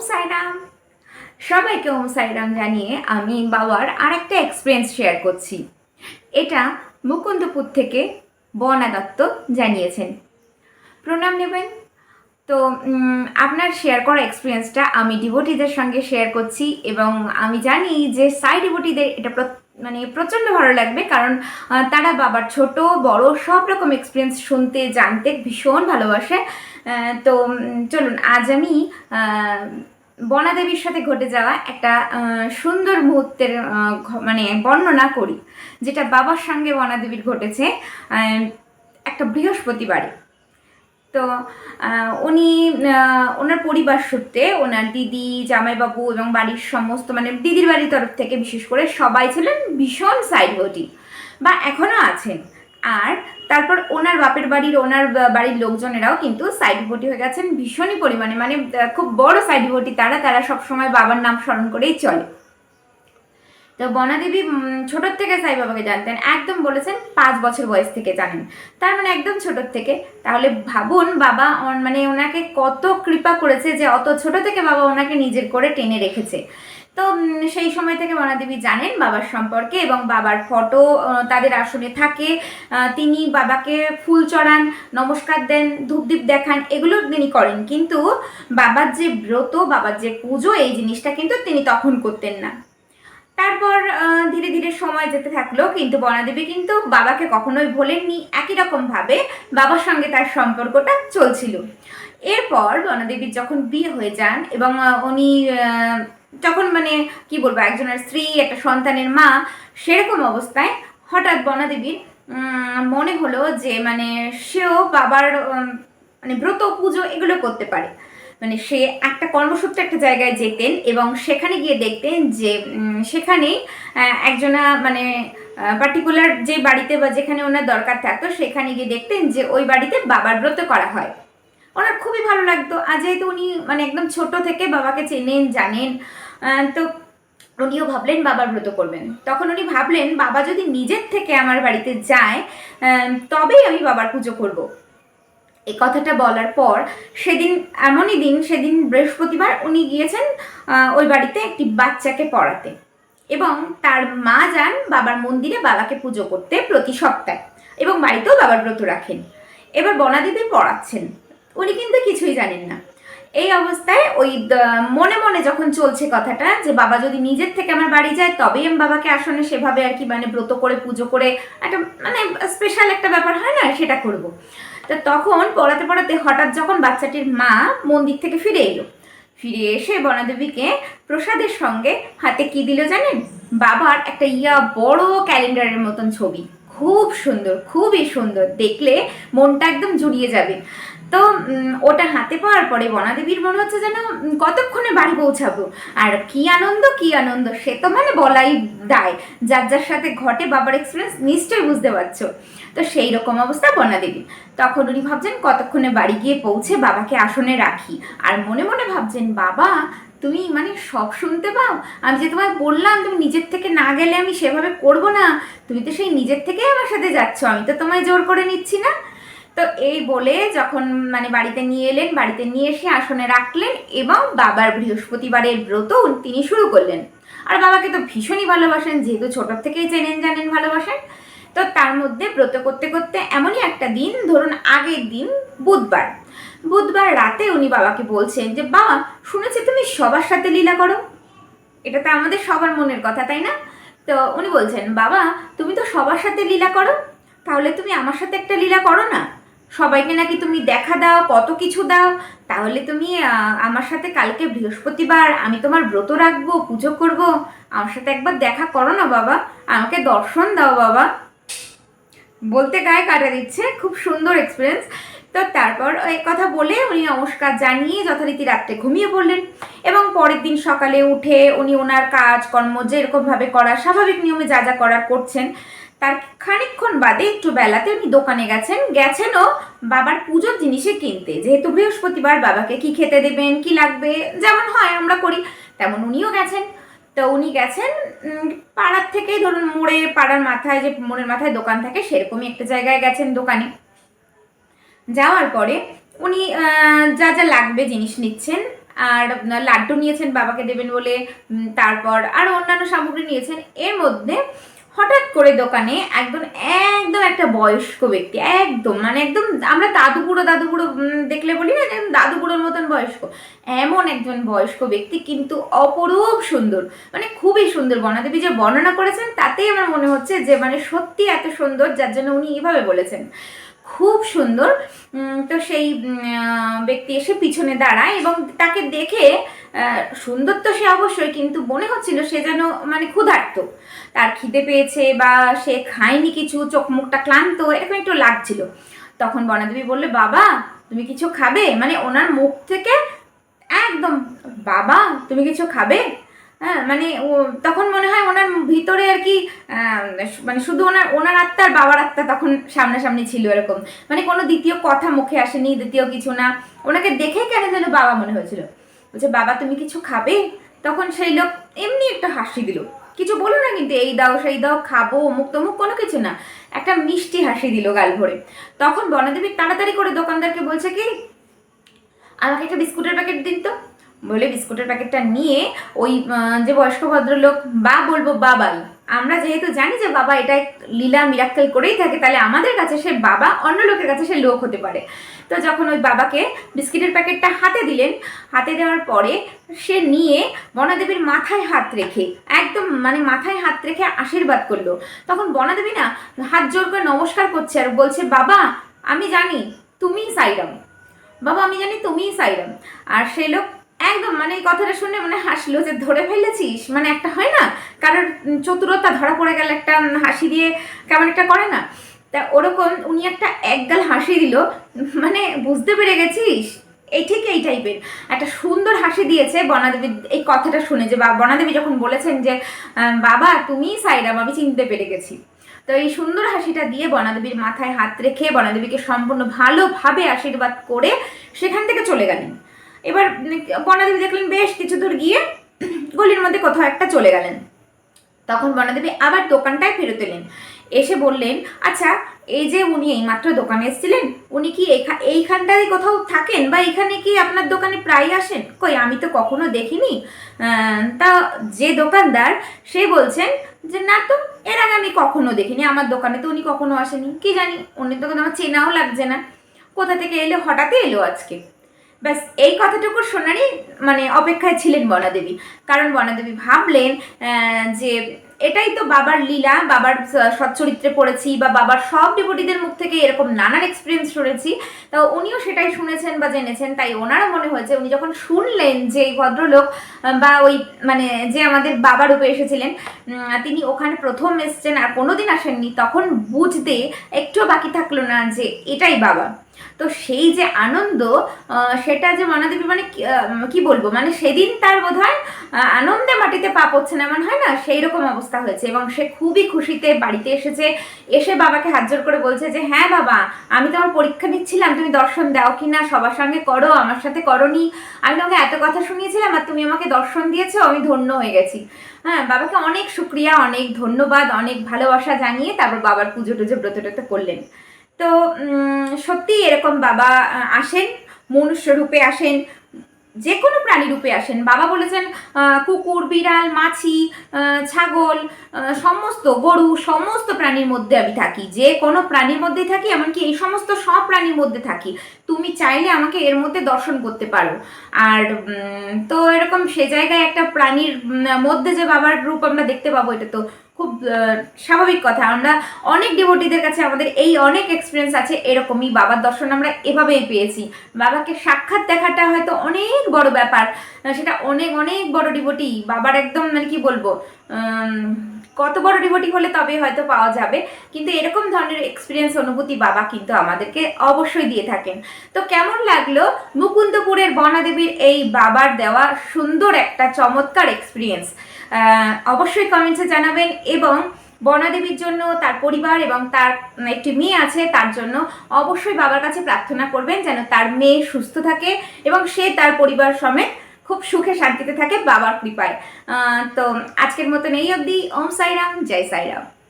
সাইরাম। সবাইকে ওম সাইরাম জানিয়ে আমি বাবার আরেকটা এক্সপিরিয়েন্স শেয়ার করছি। এটা মুকুন্দপুর থেকে বনা দত্ত জানিয়েছেন। প্রণাম নেবেন। তো আপনার শেয়ার করা এক্সপিরিয়েন্সটা আমি ডিভোটিদের সঙ্গে শেয়ার করছি এবং আমি জানি যে সাই ডিভোটিদের এটা মানে প্রচণ্ড ভালো লাগবে কারণ তারা বাবার ছোট, বড় সব রকম এক্সপিরিয়েন্স শুনতে, জানতে ভীষণ ভালোবাসে। তো চলুন, আজ আমি বনাদেবীর সাথে ঘটে যাওয়া একটা সুন্দর মুহূর্তের মানে বর্ণনা করি। যেটা বাবার সঙ্গে বনাদেবীর ঘটেছে একটা বৃহস্পতিবারে। তো উনি ওনার পরিবার সূত্রে ওনার দিদি, জামাইবাবু এবং বাড়ির সমস্ত মানে দিদির বাড়ির তরফ থেকে বিশেষ করে সবাই ছিলেন ভীষণ সাইডভোটি বা এখনও আছেন। আর তারপর ওনার বাপের বাড়ির, ওনার বাড়ির লোকজনেরাও কিন্তু সাইড ভোটি হয়ে গেছেন ভীষণই পরিমাণে মানে খুব বড় সাইড ভোটি তারা তারা সবসময় বাবার নাম স্মরণ করেই চলে। তো বনাদেবী ছোটোর থেকে সাই বাবাকে জানতেন। একদম বলেছেন, পাঁচ বছর বয়স থেকে জানেন। তার মানে একদম ছোটোর থেকে। তাহলে ভাবুন, বাবা মানে ওনাকে কত কৃপা করেছে যে অত ছোট থেকে বাবা ওনাকে নিজের করে টেনে রেখেছে। তো সেই সময় থেকে বনাদেবী জানেন বাবার সম্পর্কে এবং বাবার ফটো তাদের আসনে থাকে। তিনি বাবাকে ফুল চড়ান, নমস্কার দেন, ধূপদীপ দেখান, এগুলো তিনি করেন। কিন্তু বাবার যে ব্রত, বাবার যে পুজো, এই জিনিসটা কিন্তু তিনি তখন করতেন না। তারপর ধীরে ধীরে সময় যেতে থাকল, কিন্তু বনাদেবী কিন্তু বাবাকে কখনোই ভোলেননি। একই রকম ভাবে বাবার সঙ্গে তার সম্পর্কটা চলছিল। এরপর বনাদেবীর যখন বিয়ে হয়ে যান এবং উনি যখন মানে কি বলব, একজনের স্ত্রী, একটা সন্তানের মা, সেরকম অবস্থায় হঠাৎ বনাদেবীর মনে হলো যে মানে সেও বাবার মানে ব্রত, পুজো এগুলো করতে পারে। মানে সে একটা কর্মসূত্রে একটা জায়গায় যেতেন এবং সেখানে গিয়ে দেখতেন যে সেখানেই একজনা মানে পার্টিকুলার যে বাড়িতে বা যেখানে ওনার দরকার থাকতো, সেখানে গিয়ে দেখতেন যে ওই বাড়িতে বাবার ব্রত করা হয়। ওনার খুবই ভালো লাগতো। আর যেহেতু উনি মানে একদম ছোট থেকে বাবাকে চেনেন, জানেন তো উনিও ভাবলেন বাবার ব্রত করবেন। তখন উনি ভাবলেন, বাবা যদি নিজের থেকে আমার বাড়িতে যায় তবেই আমি বাবার পুজো করব। এই কথাটা বলার পর সেদিন, এমনই দিন, সেদিন বৃহস্পতিবার উনি গিয়েছেন ওই বাড়িতে একটি বাচ্চাকে পড়াতে। এবং তার মা যান বাবার মন্দিরে বাবাকে পুজো করতে প্রতি সপ্তাহে। এবং বাড়িতেও বাবার ব্রত রাখেন। এবার বনাদিদি পড়াচ্ছেন। উনি কিন্তু কিছুই জানেন না। এই অবস্থায় ওই মনে মনে যখন চলছে কথাটা যে বাবা যদি নিজের থেকে আমার বাড়ি যায়, তবেই আমি বাবাকে আসনে সেভাবে আর কি মানে ব্রত করে, পুজো করে একটা মানে স্পেশাল একটা ব্যাপার হয় না, সেটা করব। তো তখন পড়াতে পড়াতে হঠাৎ যখন বাচ্চাটির মা মন্দির থেকে ফিরে এলো। ফিরে এসে বনাদেবীকে প্রসাদের সঙ্গে হাতে কি দিল জানেন? বাবার একটা ইয়া বড় ক্যালেন্ডারের মতন ছবি। খুব সুন্দর, খুবই সুন্দর। দেখলে মনটা একদম জুড়িয়ে যাবে। তো ওটা হাতে পাওয়ার পরে বনাদেবীর মনে হচ্ছে যেন কতক্ষণে বাড়ি পৌঁছাবো। আর কি আনন্দ কি আনন্দ, সে তো মানে বলাই দায়। যার যার সাথে ঘটে বাবার এক্সপিরিয়েন্স নিশ্চয়ই বুঝতে পারছ। তো সেই রকম অবস্থা বনাদেবী তখন উনি ভাবছেন, কতক্ষণে বাড়ি গিয়ে পৌঁছে বাবাকে আসনে রাখি। আর মনে মনে ভাবছেন, বাবা, তুমি মানে সব শুনতে পাও? আমি যে তোমায় বললাম, তুমি নিজের থেকে না গেলে আমি সেভাবে করব না। তুমি তো সেই নিজের থেকেই আমার সাথে যাচ্ছ। আমি তো তোমায় জোর করে নিচ্ছি না। তো এই বলে যখন মানে বাড়িতে নিয়ে এলেন, বাড়িতে নিয়ে এসে আসনে রাখলেন এবং বাবার বৃহস্পতিবারের ব্রত তিনি শুরু করলেন। আর বাবাকে তো ভীষণই ভালোবাসেন, যেহেতু ছোটোর থেকেই চেনেন জানেন ভালোবাসেন। তো তার মধ্যে ব্রত করতে করতে এমনই একটা দিন, ধরুন আগের দিন বুধবার। বুধবার রাতে উনি বাবাকে বলছেন যে, বাবা, শুনেছি তুমি সবার সাথে লীলা করো। এটা তো আমাদের সবার মনের কথা, তাই না? তো উনি বলছেন, বাবা, তুমি তো সবার সাথে লীলা করো, তাহলে তুমি আমার সাথে একটা লীলা করো না? সবাইকে নাকি তুমি দেখা দাও, কত কিছু দাও। তাহলে তুমি আমার সাথে কালকে বৃহস্পতিবার আমি তোমার ব্রত রাখব, পুজো করব। আমার সাথে একবার দেখা করো না বাবা, আমাকে দর্শন দাও বাবা। বলতে গায়ে কাটা দিচ্ছে, খুব সুন্দর এক্সপিরিয়েন্স তো তারপর এই কথা বলে উনি নমস্কার জানিয়ে যথারীতি রাত্রে ঘুমিয়ে পড়লেন। এবং পরের দিন সকালে উঠে উনি ওনার কাজকর্ম যেরকমভাবে করা স্বাভাবিক নিয়মে যা যা করার করছেন তার খানিকক্ষণ বাদে একটু বেলাতে উনি দোকানে গেছেন। গেছেনও বাবার পুজোর জিনিসে কিনতে। যেহেতু বৃহস্পতিবার বাবাকে কি খেতে দেবেন, কি লাগবে, যেমন হয় আমরা করি, তেমন উনিও গেছেন। তো উনি গেছেন পাড়ার থেকেই ধরুন মোড়ে, পাড়ার মাথায় যে মোড়ের মাথায় দোকান থাকে, সেরকমই একটা জায়গায় গেছেন দোকানে। যাওয়ার পরে উনি যা যা লাগবে জিনিস নিচ্ছেন, আর লাড্ডু নিয়েছেন বাবাকে দেবেন বলে তারপর আরও অন্যান্য সামগ্রী নিয়েছেন। এর মধ্যে হঠাৎ করে দোকানে একদম একদম একটা বয়স্ক ব্যক্তি, একদম মানে একদম আমরা দাদু বুড়ো দাদু বুড়ো দেখলে বলি না দাদু বুড়োর মতন বয়স্ক। এমন একজন বয়স্ক ব্যক্তি কিন্তু অপরূপ সুন্দর মানে খুবই সুন্দর। বর্ণাদেবী যে বর্ণনা করেছেন তাতেই আমার মনে হচ্ছে যে মানে সত্যি এত সুন্দর, যার জন্য উনি এভাবে বলেছেন। খুব সুন্দর। তো সেই ব্যক্তি এসে পিছনে দাঁড়ায় এবং তাকে দেখে সুন্দর তো সে অবশ্যই, কিন্তু মনে হচ্ছিল সে যেন মানে ক্ষুধার্ত। তার খিদে পেয়েছে বা সে খায়নি কিছু, চোখ মুখটা ক্লান্ত, এরকম একটু লাগছিল। তখন বনাদেবী বললে, বাবা, তুমি কিছু খাবে? মানে ওনার মুখ থেকে একদম, বাবা, তুমি কিছু খাবে? হ্যাঁ মানে ও, তখন মনে হয় ওনার ভিতরে আর কি মানে শুধু ওনার ওনার আত্মা আর বাবার আত্মা তখন সামনাসামনি ছিল এরকম। মানে কোনো দ্বিতীয় কথা মুখে আসেনি, দ্বিতীয় কিছু না। ওনাকে দেখে কেন যেন বাবা মনে হয়েছিল। বলছে, বাবা, তুমি কিছু খাবে? তখন সেই লোক এমনি একটা হাসি দিল। কিছু বলো না কিন্তু, এই দাও, সেই দাও, খাব, অমুক তমুক, কোনো কিছু না। একটা মিষ্টি হাসি দিল গাল ভরে। তখন বনদেবী তাড়াতাড়ি করে দোকানদারকে বলছে কি, আমাকে একটা বিস্কুটের প্যাকেট দিন তো। বলে বিস্কুটের প্যাকেটটা নিয়ে ওই যে বয়স্ক ভদ্রলোক, বা বলব বাবাই। আমরা যেহেতু জানি যে বাবা এটা লীলা মিরাক্কেল করেই থাকে, তাহলে আমাদের কাছে সে বাবা অন্য লোকের কাছে সে লোক হতে পারে। তো যখন ওই বাবাকে বিস্কিটের প্যাকেটটা হাতে দিলেন, হাতে দেওয়ার পরে সে নিয়ে বনাদেবীর মাথায় হাত রেখে, একদম মানে মাথায় হাত রেখে আশীর্বাদ করল। তখন বনাদেবী না হাত জোর করে নমস্কার করছে আর বলছে, বাবা, আমি জানি তুমিই সাইরাম। বাবা, আমি জানি তুমিই সাইরাম। আর সে লোক একদম মানে এই কথাটা শুনে মানে হাসলো যে ধরে ফেলেছিস? মানে একটা হয় না? কারোর চতুরতা ধরা পড়ে গেলে একটা হাসি দিয়ে কেমন একটা করে না? তা ওরকম উনি একটা একগাল হাসি দিল মানে বুঝতে পেরে গেছিস? এই ঠিক এই টাইপের একটা সুন্দর হাসি দিয়েছে বনাদেবী, এই কথাটা শুনে যে বা, বনাদেবী যখন বলেছেন যে বাবা তুমিই সাইরাম, আমি চিনতে পেরে গেছি। তো এই সুন্দর হাসিটা দিয়ে বনাদেবীর মাথায় হাত রেখে বনাদেবীকে সম্পূর্ণ ভালোভাবে আশীর্বাদ করে সেখান থেকে চলে গেলেন। এবার বনাদেবী দেখলেন বেশ কিছু দূর গিয়ে গলির মধ্যে কোথাও একটা চলে গেলেন। তখন বনাদেবী আবার দোকানটায় ফেরত এলেন। এসে বললেন আচ্ছা এই যে উনি এইমাত্র দোকানে এসেছিলেন, উনি কি এইখা- এইখানটায় কোথাও থাকেন বা এখানে কি আপনার দোকানে প্রায় আসেন? কই, আমি তো কখনো দেখিনি। তা যে দোকানদার, সে বলছেন যে, না তো, এর আগে আমি কখনো দেখিনি, আমার দোকানে তো উনি কখনো আসেনি। কি জানি, উনি তো আমার চেনাও লাগছে না। কোথা থেকে এলো, হঠাৎই এলো আজকে। ব্যাস, এই কথাটুকু শোনারই মানে অপেক্ষায় ছিলেন বনাদেবী। কারণ বনাদেবী ভাবলেন যে এটাই তো বাবার লীলা, বাবার সচ্চরিত্রে পড়েছি বা বাবার সব ডিপোটিদের মুখ থেকে এরকম নানান এক্সপিরিয়েন্স শুনেছি। তা উনিও সেটাই শুনেছেন বা জেনেছেন, তাই ওনারও মনে হয়েছে, উনি যখন শুনলেন যে এই ভদ্রলোক বা ওই মানে যে আমাদের বাবা রূপে এসেছিলেন তিনি ওখানে প্রথম এসছেন আর কোনোদিন আসেননি, তখন বুঝতে একটুও বাকি থাকল না যে এটাই বাবা। তো সেই যে আনন্দ সেটা যে মনাদেবী মানে কি- বলব? মানে সেদিন তার বোধ হয় আনন্দে মাটিতে পা পড়ছে না, এমন হয় না? সেই রকম অবস্থা হয়েছে এবং সে খুবই খুশিতে বাড়িতে এসেছে, এসে বাবাকে হাত জোর করে বলছে যে হ্যাঁ বাবা, আমি তোমার পরীক্ষা নিচ্ছিলাম, তুমি দর্শন দাও কি না সবার সঙ্গে করো, আমার সাথে করনি। আমি তোমাকে এত কথা শুনিয়েছিলাম আর তুমি আমাকে দর্শন দিয়েছ, আমি ধন্য হয়ে গেছি। হ্যাঁ বাবাকে অনেক শুক্রিয়া, অনেক ধন্যবাদ, অনেক ভালোবাসা জানিয়ে তারপর বাবার পুজো টুজো ব্রত টুতো করলেন। তো সত্যি এরকম বাবা আসেন, মনুষ্য রূপে আসেন যে কোনো প্রাণী রূপে আসেন। বাবা বলেছেন কুকুর, বিড়াল, মাছি ছাগল সমস্ত গরু, সমস্ত প্রাণীর মধ্যে আমি থাকি। যে কোনো প্রাণীর মধ্যেই থাকি, এমনকি এই সমস্ত সব প্রাণীর মধ্যে থাকি। তুমি চাইলে আমাকে এর মধ্যে দর্শন করতে পারো। আর তো এরকম সে জায়গায় একটা প্রাণীর মধ্যে যে বাবার রূপ আমরা দেখতে পাবো, এটা তো খুব স্বাভাবিক কথা। আমরা অনেক ডিভোটিদের কাছে আমাদের এই অনেক এক্সপিরিয়েন্স আছে, এরকমই বাবার দর্শন আমরা এভাবেই পেয়েছি। বাবাকে সাক্ষাৎ দেখাটা হয়তো অনেক বড় ব্যাপার সেটা অনেক অনেক বড় ডিভোটি বাবার একদম মানে কি বলব কত বড় ডিভোটি হলে তবে হয়তো পাওয়া যাবে, কিন্তু এরকম ধরনের এক্সপিরিয়েন্স অনুভূতি বাবা কিন্তু আমাদেরকে অবশ্যই দিয়ে থাকেন। তো কেমন লাগল মুকুন্দপুরের বনাদেবীর এই বাবার দেওয়া সুন্দর একটা চমৎকার এক্সপিরিয়েন্স অবশ্যই কমেন্টে জানাবেন এবং বনাদেবীর জন্য, তার পরিবার এবং তার একটি মেয়ে আছে, তার জন্য অবশ্যই বাবার কাছে প্রার্থনা করবেন যেন তার মেয়ে সুস্থ থাকে এবং সে তার পরিবার সমেত খুব সুখে শান্তিতে থাকে বাবার কৃপায়। তো আজকের মতন এই অবধি। ওম সাইরাম, জয় সাইরাম।